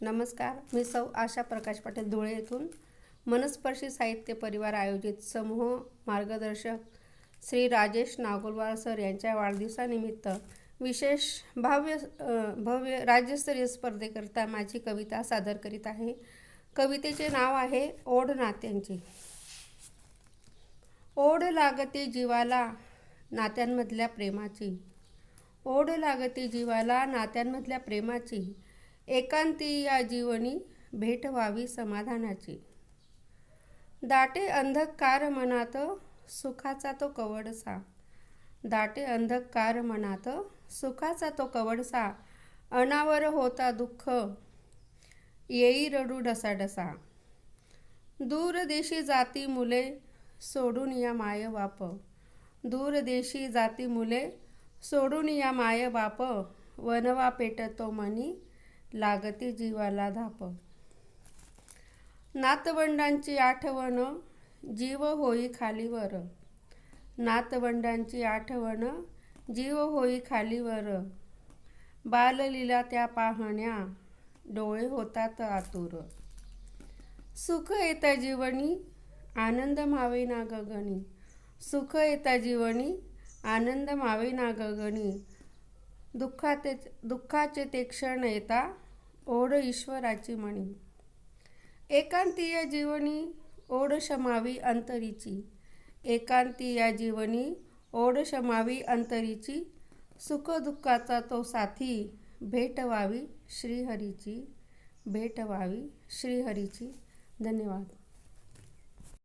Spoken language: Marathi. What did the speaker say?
नमस्कार मी सौ आशा प्रकाश पाटील धुळे येथून. मनस्पर्शी साहित्य परिवार आयोजित समूह मार्गदर्शक श्री राजेश नागोलवार सर यांच्या वाढदिवसानिमित्त विशेष भव्य भव्य राज्यस्तरीय स्पर्धेकरिता माझी कविता सादर करीत आहे. कवितेचे नाव आहे ओढ नात्यांची. ओढ लागते जीवाला नात्यांमधल्या प्रेमाची. ओढ लागते जीवाला नात्यांमधल्या प्रेमाची. एकांती या जीवनी भेट व्हावी समाधानाची. दाटे अंधकार मनात सुखाचा तो कवडसा. दाटे अंधकार मनात सुखाचा तो कवडसा. अनावर होता दुःख. येई रडू डसाडसा. दूरदेशी जाती मुले सोडून या माय बाप. दूरदेशी जाती मुले सोडून या माय बाप. वनवा पेटतो मनी लागते जीवाला धाप. नातवंडांची आठवण जीव होई खालीवर. नातवंडांची आठवण जीव होई खालीवर. बाललीला त्या पाहण्या डोळे होतात आतुर. सुख येता जीवनी आनंद मावे ना गगनी. सुख येता जीवनी आनंद मावे ना गगनी. दुःखाते दुःखाचे ते क्षण येता ओढ ईश्वराची म्हणी एकांतीय जीवनी ओढ शमावी अंतरीची. एकांती या जीवनी ओढ शमावी अंतरीची. सुख दुःखाचा तो साथी भेट व्हावी श्रीहरीची. भेट व्हावी श्रीहरीची. धन्यवाद.